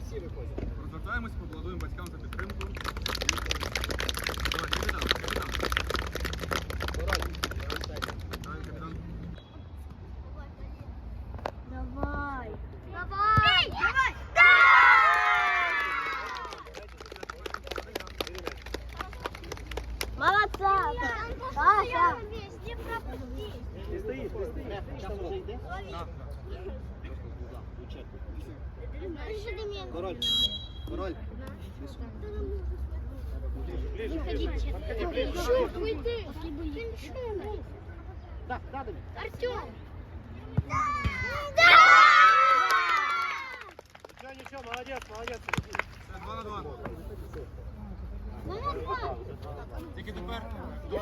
всі виходять. Розвертаємось, поаплодуємо батькам за підтримку. Так, да, Давид. Артем. Нічого, нічого, молодець, молодець. Це 2 на 2. Молодца. Тільки тепер до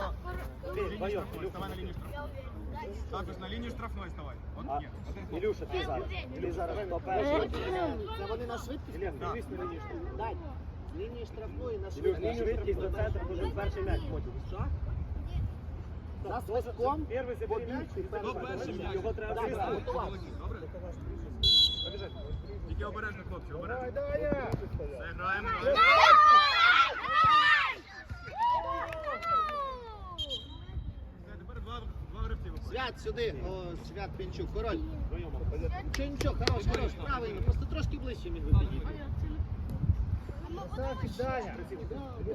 Ти, лінії вдвоєм, штрафної. Ілюха. Ставай на лінію штрафної. Також на лінію штрафної ставай. От, А, ні. один. Ілюша, ти зараз. Ти зараз хто перший? Це вони на швидкість? Ілюх, Да. дивись на лінію штрафної. Дай. З лінії штрафної на швидкість. Ілюх, на швидкість до центру буде перший м'яч потім. Що? Нас виском побігти. Його треба вискувати. Добре? Тільки обережно, хлопці, обережно. Все, граємо. Свят сюди, О, свят пінчук, король. Чинчук, хорош, хорош, правильно, просто трошки ближче міг вибігти.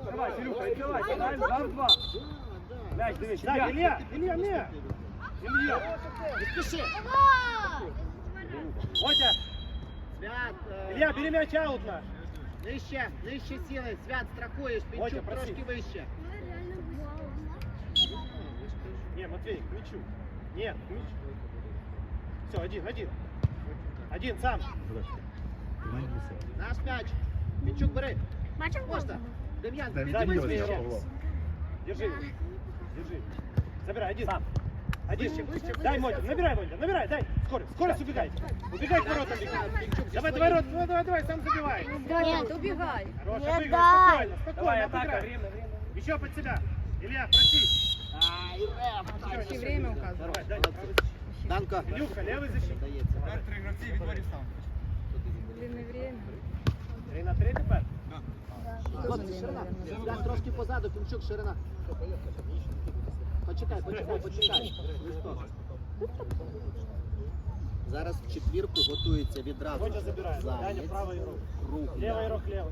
Давай, Серюха, давай, давай, два. Мяч, дивись, Так, Ілля, Ілля, Ілля, Ілля, Ілля. не спіши. Мотя, Свят, е, Ілля, бери м'яч аут наш. нижче, нижче сіли, Свят, страхуєш, Мотя, Пінчук проси. трошки вище. Не, Матвей, к мячу. Нет, к мячу. Все, один, один. Один, сам. Наш м'яч. Пінчук, бери. Мачем Можна. Дем'ян, Дай піднімись м'яч. вище. Держи. Держи. Забирай, один. Сам. Один. Ближче, ближче, Дай, ближче. Мотя, набирай, Мотя, набирай, дай. Скорость, скорость убегай. Убегай к воротам, бегай. Пінчук, Давай, давай, рот, давай, давай, давай, сам забивай. Нет, убегай. Хорош, Не обыгрывай, дай. спокойно, спокойно, обыграй. Еще под себя. Илья, проси. Ай, реф. Вообще время указывай. Давай, дай, правый. Данко. Илюха, левый защитник. Дається. Тепер три гравці від воріт став. Три на три тепер? Хлопці, ширина. Свят трошки позаду, Пінчук, ширина. Почекай, почекай, почекай. Листок. Зараз в четвірку готується відразу. Мотя забирает. Даня, Заєць, правый игрок. Круг, Левый игрок, левый.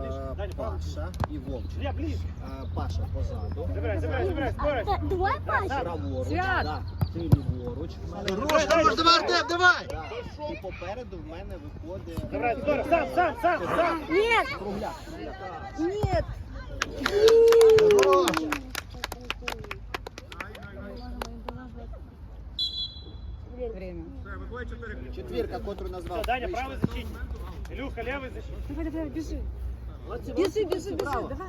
Ближе. е, Даня, правый. Паша і Вовчик. Илья, ближе. Е, Паша позаду. Забирай, забирай, забирай, скорость. Давай, Паша. Праворуч, Свят. да. ти ліворуч. В мене Давай, давай, давай, Артем, давай! Да. І попереду в мене виходить... Забирай, скорость, сам, сам, сам, сам. Нет. Кругляк. Нет. Хорош! Время. Все, виходить чотири гравці. Четвірка, котру Все, назвав. Даня, Вийшла. правый защитник. Илюха, левый защитник. Давай, давай, бежи. Молодці, Бежи, молодці, бежи, бежи. браво. Давай.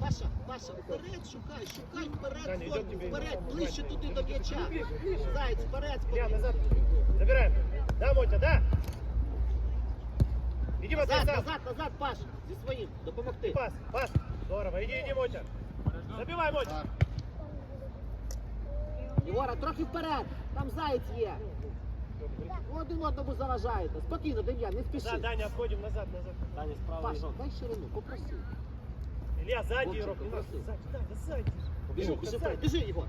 Паша, Паша, вперед шукай, шукай вперед, Даня, йдем форму, тебе. вперед, ближче туди до м'яча. Ближе, ближе. Зайць, вперед, Илья, спокійно. назад. Забираем. Да, Мотя, да. Иди, Матвей, Назад, сам. назад, назад, Паш, зі своїм, допомогти. Пас, пас. Здорово. Иди, иди, Мотя. Забивай, Мотя. Єгора, трохи вперед, там заєць є. Ви Один одному заважаєте. Спокійно, Дем'ян, не Да, спіши. Даня, отходим назад, назад. Даня справа. Паша, дай ширину, попроси. Илья, сзади Вовчик, игрок. Не надо. попроси. Сзади, да, сзади. Біжи, Илюха, біжи, сзади. вперед, біжи, Єгор.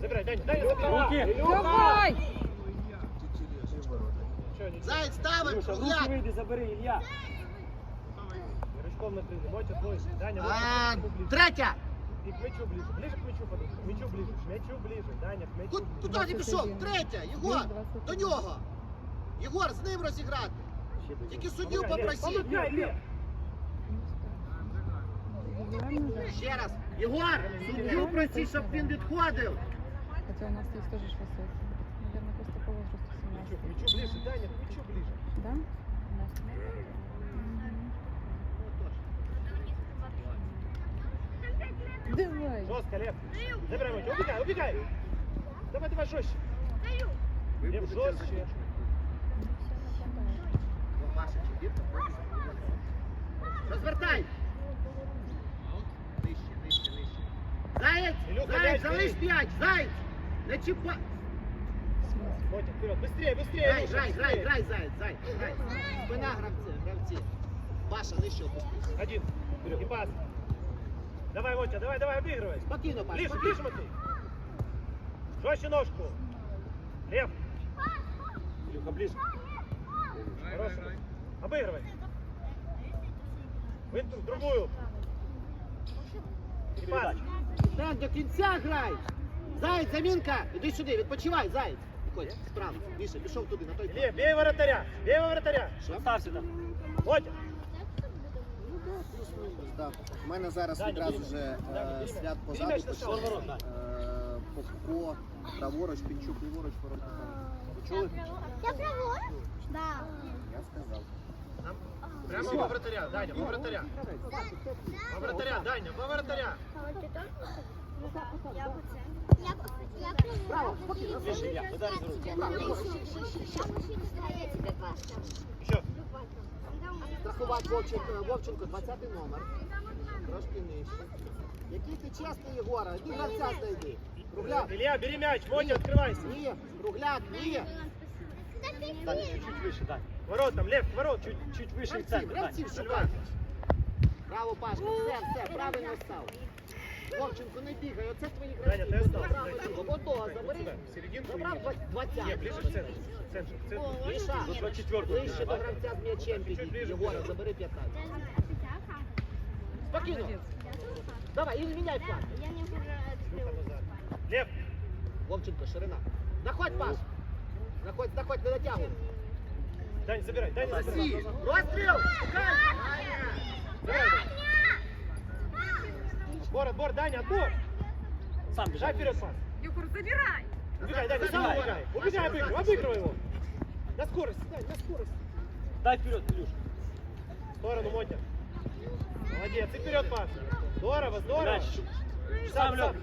Забирай, Даня, Даня, забирай. Давай. Чё, ничего. Заєць, ставить, Илюша, в руки кругляк. выйди, забери, Илья. Рычком на тренер. Мотя твой. Даня, вот А, к мячу ближе. Третя. И к мячу ближе. Ближе к мячу подойди. К мячу ближе. К мячу ближе. Даня, к мячу Куди ближе. куди ти пішов? Третя, Єгор, до нього. Єгор, з ним розіграти. Тільки суддю Помогай, Лев, попроси. помогай, Лев. Ще раз. Єгор, суддю проси, щоб він відходив. Хотя у нас есть тоже ж высокий. Наверное, просто по возрасту Мячу, к мячу ближе, Даня, к мячу ближе. Да? Давай. Жестко, Лев. Забирай, Мотя, убегай, убегай. Давай, давай, жестче. Ви Лев, будете жестче. Ну, Маша, чекірка. Розвертай. Нижче, нижче, нижче. Заєць, Ілюха, Заєць, м'яч залиш бери. п'ять, Заєць. Не чіпай. Мотя, вперед, быстрее, быстрее. Грай, Илюша, грай, грай, быстрее. грай, Заєць, Заєць, грай. Спина гравці, гравці. Паша, нижче опустись. Один. Вперед. И пас. Давай, Мотя, давай, давай, обыгрывай. Спокійно, Паша, Ближе, спокійно. ближе, Матвей. Жестче ножку. Лев. Илюха, ближе. Хорошо. Обыгрывай. В эту, в другую. И пас. Так, до кінця грай. Заєць, замінка. Іди сюди, відпочивай, Заєць. Виходь, справа. Міша, пішов туди, на той Илья, бей вратаря, бей вратаря. Що? Ставься там. Мотя. Да. У мене зараз Даня, відразу бери. вже Даня, е, бери. свят Бери позаду м'яч на почав. ворот, Даня. Е, Попко, праворуч, Пінчук, ліворуч, ворота. Ви чули? Я праворуч? Да. Я сказав. Прямо во вратаря, Даня, во вратаря. Во вратаря, Даня, во вратаря. Я по це. Я я Право, спокійно, Ближе, Илья, ударь за руку. Я тебе пастор. Еще. Страхувати Вовченко, Вовченко, 20 номер. Трошки нижче. Який ти чесний, Єгора, іди гравця знайди. Кругляк, Илья, бери мяч, Мотя, открывайся. ні, кругляк, ні. Даня, чуть-чуть выше, Даня. Воротам, Лев, к ворот, чуть, чуть выше в Гравців, центр. гравців Даня. шукай. Браво, Пашка, все, все, правильно став. Вовченко, не бігай, оце твої Даня, гравці. ти остав. Право, ліво, Одного забери. Сюда, в серединку. Забрав и- Не, 20. ближе к центру. В центр, в центр. Міша, До 24 ближче до гравця з м'ячем Чуть-чуть підійди. ближе, Єгора, ближе. забери 15. Спокійно. Давай, і міняй план. Я не буду Лев, Вовченко, ширина. Находь, Паш. Находь, находь, не дотягуй. Дань, забирай, Даня, забирай. Розстріл! Шукай! Забирай, Даня. Отбор, отбор, Даня, отбор. Сам бежай вперед, пас. Егор, забирай. Убегай, Даня, сам убегай. Убегай, обыгрывай, обыгрывай его. На скорость, Дань, на скорость. Дай вперед, Илюш. В сторону, Мотя. Молодец, и вперед, пас. Здорово, здорово. Мяч. Сам, Сам, лег.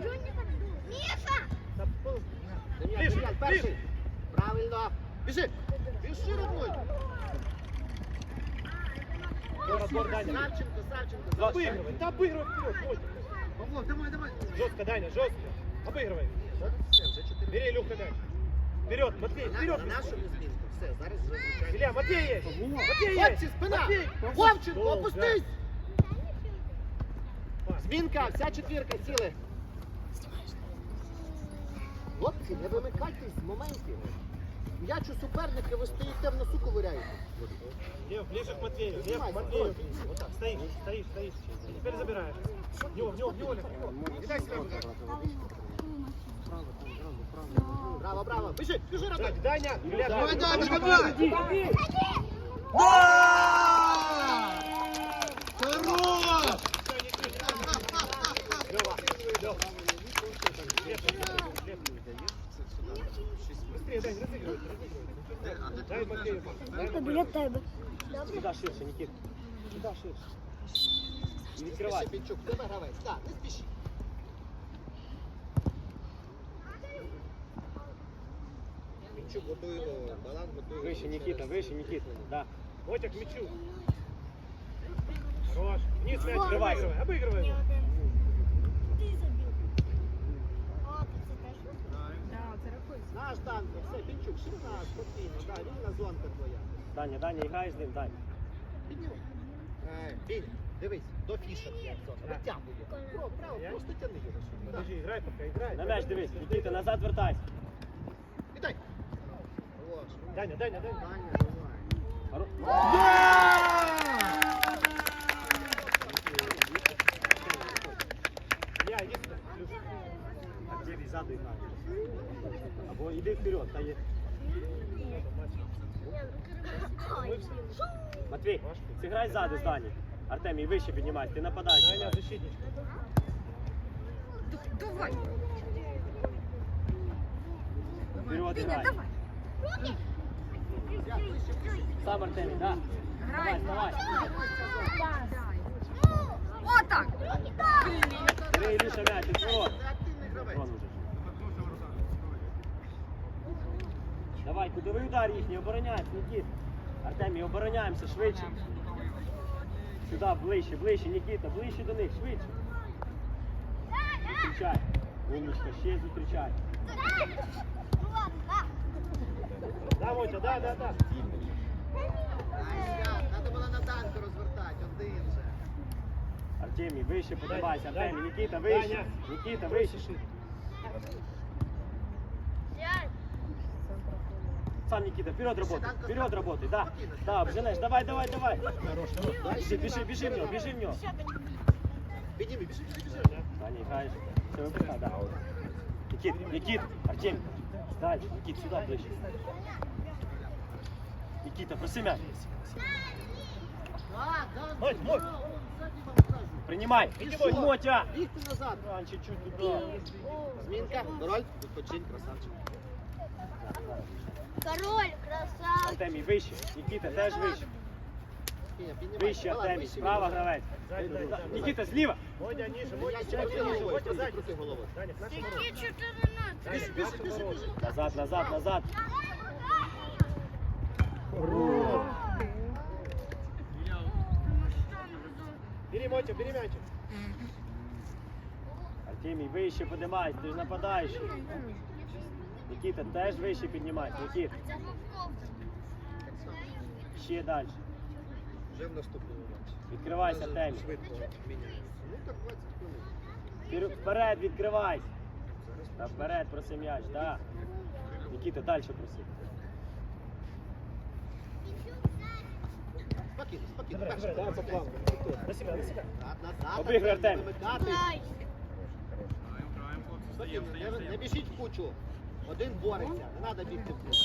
Міша! Дем'ян, Ближче, Дем'ян, перший. ближче. Правильно. Біжи. Біжи, родной. Отбор, отбор, Даня. Савченко, Савченко. Обыгрывай, да обыгрывай вперед, Мотя. Павло, давай, давай. Жестко, Даня, жестко. Обыгрывай. Все, вже 4. Бери, Илюха, мяч. Вперед, Матвей, вперед. На нашу змінку. Все, зараз вже звичайно. Илья, Матвей есть. Матвей Хлопці, есть. спина! Матвей. Вовченко, Долго. опустись! Пас. Змінка, вся четвірка сіли. Хлопці, не вимикайтесь з моментів. М'яч у суперника, ви стоїте в носу ковиряєте. Лев, ближе к Матвею. Лев, к Поднимайся, Матвею. давай. Вот так, стоишь, стоишь, стоишь. Теперь забираешь. В него, в него, в него, Лев, в него. И дай сюда. Браво, браво. Біжи, біжи, Роман. Так, Даня, Илья, Давай, Даня, Даня, давай. давай. Лева, Лева. Лев, Лев. Быстрее, Дань, разыгрывай, разыгрывай. Дай Матвею. Дай Матвею. тебе. Сюда ширше, Никит. Сюда ширше. Не Не відкривай. спіши, Пінчук, тебе гравець. Так, не спіши. Пінчук готує баланс, готує. Вище, Никита, выше, Никита. Да. Мотя к мячу. Хорош. Вниз мяч, Открывай. обыгрывай, обыгрывай все, Пінчук, ширина, спокійно, да, вільна зонка твоя. Даня, Даня, играй з ним, Даня. Піднімай. Е, Біль, дивись, до фішер як зона, витягує. Право, право, Я? просто тяни його сюди. Да. Подожди, играй пока, играй. На мяч дивись, Никита, назад вертайся. Ідай. Хорош. Даня, Даня, Даня. Даня, давай. Хоро- Я, иди сюда. Плюс. Так, бігай ззаду грай. Або іди вперед, та є. Матвій, зіграй ззаду з Дані. Артемій, вище піднімайся, ти нападаєш. Даня, защитничка. Давай. Вперед давай. Сам Артемій, да. Давай, давай. Отак. Бери, Ілюша, м'яч, відворот. Вон уже. Давай, кудовий удар їхній, обороняйся, Нікіт. Артемій, обороняємося, швидше. Сюди, ближче, ближче, Нікіта, ближче до них, швидше. Зустрічай. Умничка, ще зустрічай. Да, Мотя, да, да, да. Треба було на танку розвертати, один же. Артемій, вище подавайся. Артемій. Нікіта, вище. Нікіта, вище. Сам Никита, вперед работай, вперед работай, да, да, обженешь, давай, давай, давай. Бежи, бежи, бежи в него, бежи в него. Підніми, біжи, біжи, біжи. Да, не играешь. Все, выпускай, да. Никит, Никит, Артем, дальше, Никит, сюда ближе. Никита, проси мяч. Моть, Моть. Принимай. Принимай. Мотя. Бігти назад. Ань, чуть-чуть туда. Змінка, король, відпочинь, красавчик. Король, красавчик. Артемій, вище. Нікіта, теж вище. Вище, Артемій. Справа гравець. Нікіта, зліва. Водя, ніже, водя, ніже, водя, задні. Тільки 14. Біжи, біжи, біжи. Назад, назад, назад. Бери, Мотя, бери мячик. Артемій, вище подимайся, ти ж нападаєш. Нікіта, теж вище піднімай. Нікіт, ще далі. Вже в наступному матчі. Відкривайся, Артемій. Швидко міняється. Ну так 20 хвилин. Вперед відкривайся. Та вперед проси м'яч, да. Нікіта, далі проси. Спокійно, спокійно. Давай по плану. На. Артем, вимикати. Не, не біжіть в кучу. Один бореться, не треба бігти в кучу.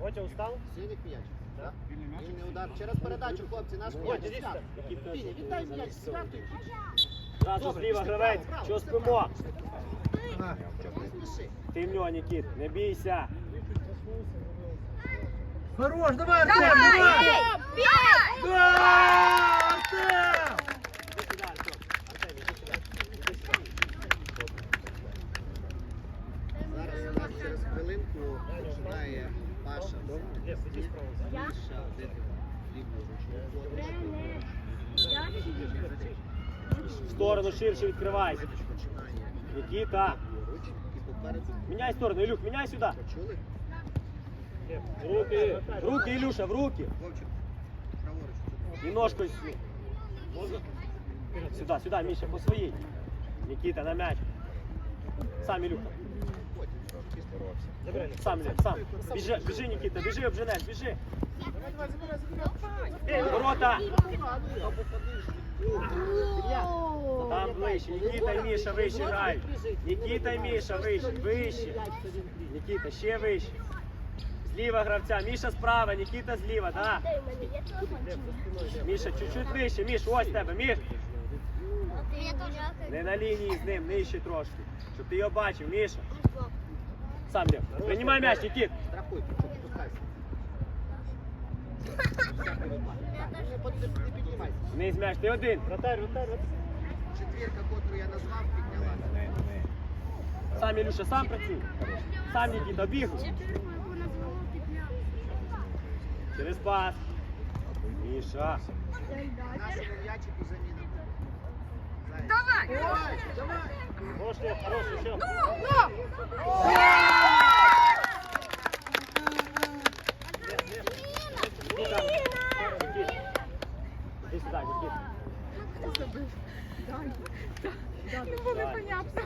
Мотя устал? Синіх м'яч. Да? Вільний удар. Через передачу, хлопці, наш м'яч. іди Свят. сюди. Піня, віддай м'яч, святий. Зразу Добре, зліва пішли, гравець, право, що право, спимо. право. Не спіши. Ти в нього, Нікіт, не бійся. Хорош, давай, Артем, Давай! давай! Эй, Пять! Да, Артем! Паша. Лес, иди справа. Міша, де ти? Ліворуч. В сторону ширше відкривайся. Починає Нікіта, ліворуч і попереду. міняй сторону, Ілюх, міняй сюди. Почули? Лев, В руки, в руки, Ілюша, в руки. Вовчик, праворуч. І ножкою сюди. Сюди, сюди, Міша, по своїй. Нікіта, на м'яч. Сам Ілюха. Забирай. Сам, Ілля, сам. Біжи, біжи, Нікіта, біжи, обженеш, біжи. Ворота. Там ближче. Нікіта і Міша вище грають. Нікіта і Міша вище, вище. Нікіта, ще вище. Зліва гравця, Міша справа, Нікіта зліва, да. Міша, чуть-чуть вище, Міш, ось тебе, Міш. Не на лінії з ним, нижче трошки. Щоб ти його бачив, Міша. Сам Лев. Приймай м'яч, Нікіт. Страхуй, щоб пускайся. Не под- не піднімайся. Вниз м'яч, ти один. Вратарь, вратарь, вратарь. Четвірка, котру я назвав, піднялася. Сам Ілюша, сам працюй. Сам Нікіта, бігу. Через пас. Міша. Нашому м'ячику заміна. Заяць. Давай! Хорош, Лев, хорош, еще. Ну, ну! Нікіта. Нікіт. Іди сюди, Нікіт. Не було понятно.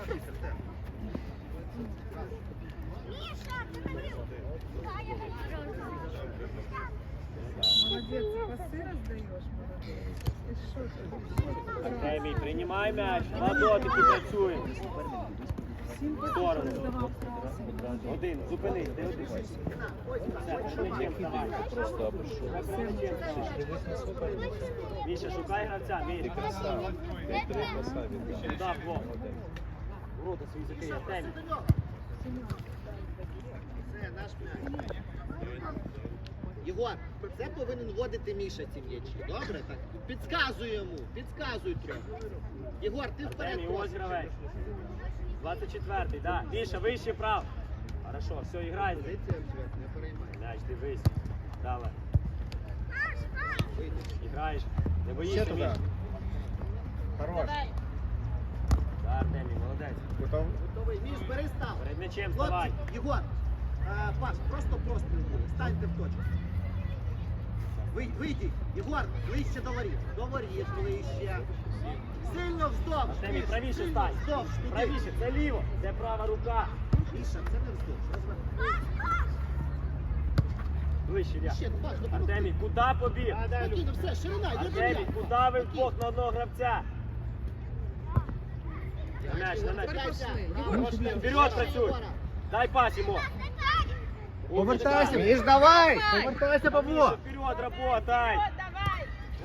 Молодец, пасы раздаешь, Молодець, паси роздаєш, молодець. Демій, приймай м'яч, на дотики працюємо. Сторону. Один, зупинись, де один. Міша, шукай гравця, Міша. Красава. Я три красаві. Да, во. Ворота Єгор, це повинен вводити Міша ці м'ячі. Добре? Так? Підказуй йому, підказуй трохи. Єгор, ти вперед Артемій, ось гравець. 24-й, да. Міша, вище прав. Хорошо, все, іграй. Позиція не переймай. Мяч, дивись. Давай. Вийди. Іграєш. Не Ще боїшся, туди. Міш. Хорош. Да, Артемій, молодець. Готов? Готовий. Міш, бери став. Перед м'ячем Хлопці, вставай. Єгор, е, Паш, просто простріл буде. Станьте в точку. Ви, вийдіть. Єгор, ближче до воріт. До воріт, ближче. Сильно вздовж. Артемій, правіше стань. Вздовж, туди. Правіше, це ліво, це права рука. Міша, це не вздовж. Розверни. Ближче. Ще, допомогти. Артемій, куди побіг? Спокійно, все, ширина, йди до Артемій, куди ви вдвох на одного гравця? На м'яч, на м'яч. Вперед працюй. Дай пас йому. Повертайся, Умничка. Міш, давай! Повертайся, Павло! Міша, Вперед, работай.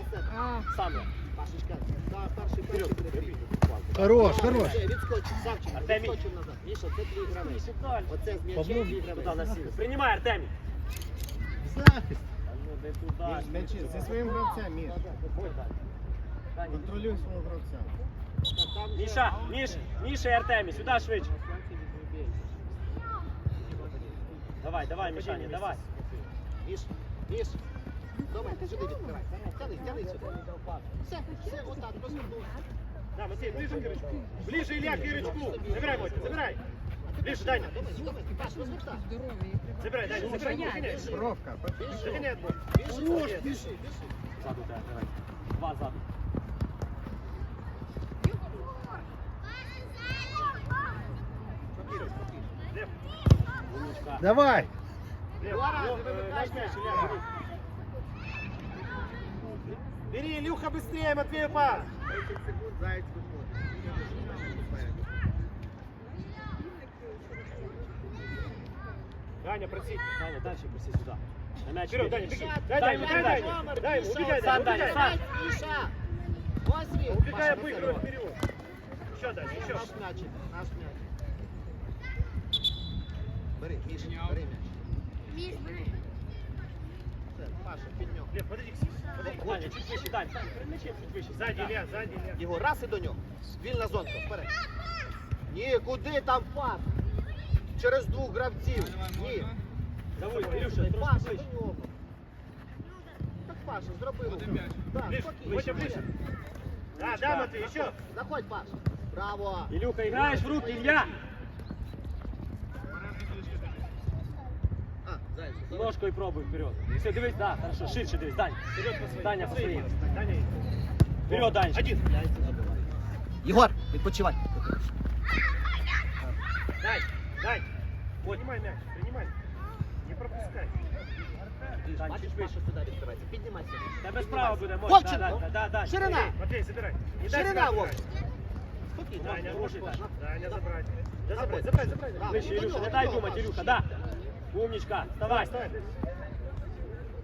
Оце. А, Сам. Пашечка, та перший перший буде твій. Хорош, Браво, хорош. все, Відскочив, Савченко, Артемій. відскочив назад. Міша, це твій гравець. Міша, далі. Оце з Павло. м'ячем твій Туди гравець. насіли. Приймай, Артемій. Захист. А ну, де туди. М'ячі, зі своїм гравцем, Міш. Ой, так. Таня, Контролюй свого гравця. Там вже- Міша, Міш, Міша і Артемій, сюди швидше. Давай, давай, Мішаня, давай. Міш, Міш. Давай, ти сюди відкривай. Тяни, тяни сюди. Все, все, отак, розвернув. Да, Матвей, ближе к Ирочку. Ближе, Илья, к Ирочку. Забирай, Мотя, забирай. Ближе, Даня. Давай, давай, Паш, розвертай. здоров'я. і треба. Забирай, Даня, забирай. Догоняй. Бровка, Догоняй отбор. Хорош, біжи, біжи. Ззаду тебе, давай. Два ззаду. Илья, бери. Илюха, быстрее, Матвею пас. 30 секунд, заяць виходить. Даня, проси. Таня, дальше проси сюди. На мяч. Вперед. Даня, беги. Дай Дай, Даня, передачу. Даня. Дай убегай, Даня, Даня, убегай. він. Убегай, на вперед. Еще, Даня, еще. Наш м'ячик, наш м'яч. Бери, Міша, бери м'яч. Все, Паша, під нього. Лев, подойди к Сисе. Подойди к Даня, Моте. чуть вище, Дань, Дань, перед м'ячем чуть вище. Сзади, Да. Илья, сзади, Илья. Його раз і до нього. Вільна зонка, вперед. Ні, куди там пас? Через двох гравців. Ні. Давай, Ілюша, Паша, трошки до ближче. нього. Так, Паша, зроби руку. Так, Ближе, спокійно. Мотя, ближе. Да, да, Матвей, еще. Заходь, Паша. Браво. Ілюха, граєш в руки, Ілля. Ножкою пробуй вперед. Все, дивись, да, хорошо, ширше дивись, Дань. Вперед по своим. Даня, по по своим. своим. Так, Даня. Вперед, Данечка. Один. Єгор, відпочивай. Дай, дай. Принимай мяч, принимай. Не пропускай. Дань, Бачиш, чуть Паша вище. сюди відкривається. Піднімайся. Тебе справа буде, Мотя. Вовченко. Да, да, да, да. Ширина. Матвей, забирай. Не дай Ширина, себя Вов. забирать. Спокійно. Даня, Хороший, можешь, Даня. Даня, забрать. Да, Заходь. забрать, забрать, забрать. Браво. Ближче, До Ілюша, нього, не до дай нього, думать, Паша. Ілюха, да. Умничка, Давай, вставай. вставай.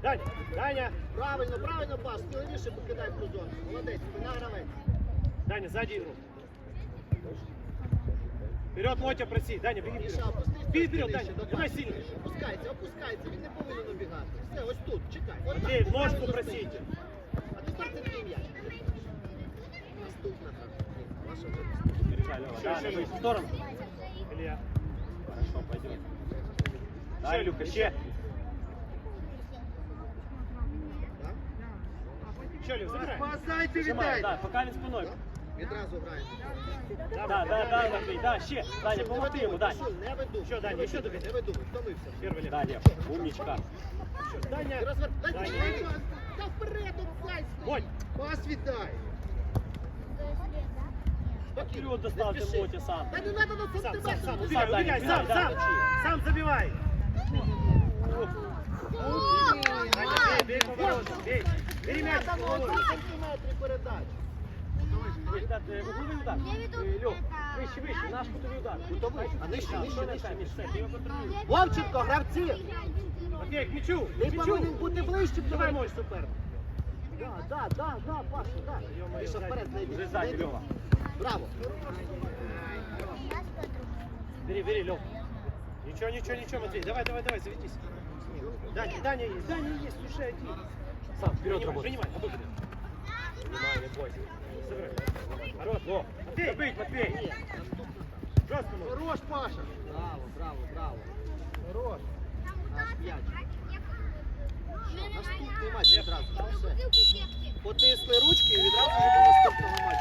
Даня, Даня. Правильно, правильно, Паш. Сміливіше покидай в ту зону. Молодець, спина гравець. Даня, сзади игру. Вперед, Мотя, проси. Даня, беги Міша, вперед. опустись. Бей вперед, трошки Даня. нижче, до Давай Паші. сильно. Опускається, опускається. Він не повинен обігати. Все, ось тут, чекай. От Матвей, так, в ножку правильно просите. стоїть. А тепер це твій м'яч. Наступна гра. Ваша вже наступна. Переезжай, Лёва, да, Еще, давай, еще. в сторону. Илья. Хорошо, пойдет. Дай, Илюха, ще. Так? Еще, Лев, забирай. Нажимай, да, пока він спиною. Відразу граємо. Да, да, да, Матвій, да, ще. Даня, помогти йому, Дань. Не веду. Що, Даня, не що веду, тобі? Не веду, втомився. Первый Лев. Да, Лев, умничка. Ти Даня. розвертай. Даня. Та вперед, отдай. Монь. Пас віддай. Спокійно, Вперед доставте не спіши. Мотя сам. Та не треба на Сам, сантиметр. сам, сам. Ну, Убегай, Даня, убегай, убегай, сам, да. сам. Сам забивай. Бери м'яч, метрів передач. Вище, вище, наш кутовий удар. Гравці! Мічу, Ти повинен бути ближчим до мого Браво. Бери, бери, Льова. Ничего, ничего, ничего, Матвей, давай, давай, давай, заведись. Даня, Даня есть, Даня есть, слушай, один. Сам, вперед Принимай, работай. принимай, обыгрывай. Принимай, не бойся. Сыграй. Хорош, Во, Матвей. забыть, Матвей. Жестко, ну. Хорош, Паша. Браво, браво, браво. Хорош. Наш м'яч. Наступний матч відразу. ж все. Потисли ручки і відразу ж до наступного матчу